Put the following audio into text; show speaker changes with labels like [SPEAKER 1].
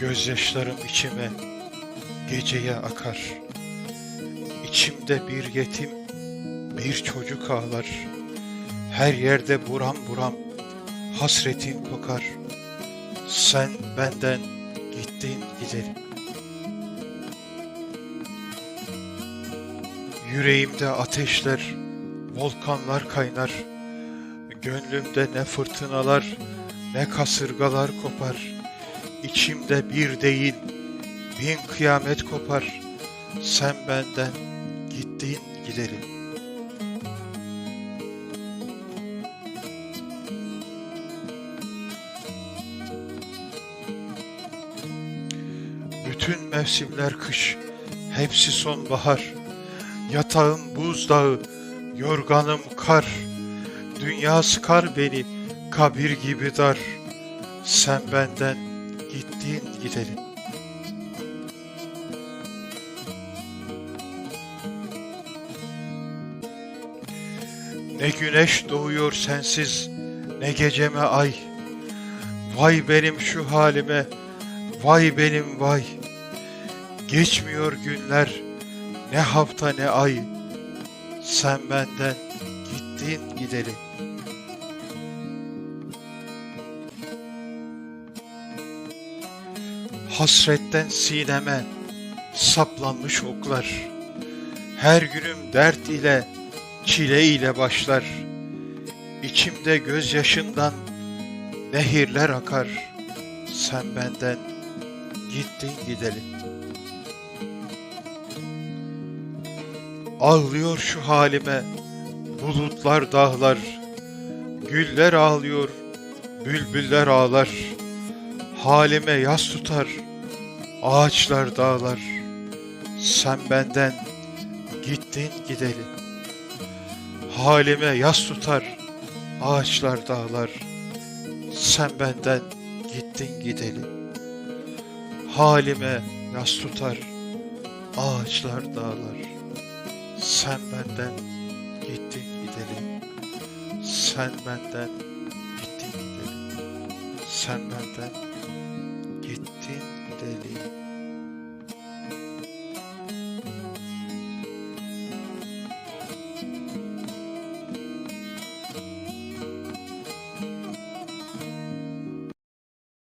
[SPEAKER 1] Gözyaşlarım içime geceye akar. İçimde bir yetim, bir çocuk ağlar. Her yerde buram buram hasretin kokar. Sen benden gittin gidelim. Yüreğimde ateşler, volkanlar kaynar. Gönlümde ne fırtınalar, ne kasırgalar kopar. İçimde bir değil, bin kıyamet kopar. Sen benden gittin gidelim. Bütün mevsimler kış, hepsi sonbahar. Yatağım buzdağı, yorganım kar. Dünya sıkar beni, kabir gibi dar. Sen benden gittin gidelim. Ne güneş doğuyor sensiz, ne geceme ay. Vay benim şu halime, vay benim vay. Geçmiyor günler, ne hafta ne ay. Sen benden gittin gidelim. Hasretten sineme saplanmış oklar. Her günüm dert ile, çile ile başlar. İçimde gözyaşından nehirler akar. Sen benden gittin gidelim. Ağlıyor şu halime bulutlar dağlar. Güller ağlıyor, bülbüller ağlar. Halime yas tutar ağaçlar dağlar. Sen benden gittin gidelim. Halime yas tutar ağaçlar dağlar. Sen benden gittin gidelim. Halime yas tutar ağaçlar dağlar. Sen benden gittin gidelim. Sen benden gittin gidelim. Sen benden gittin gidelim.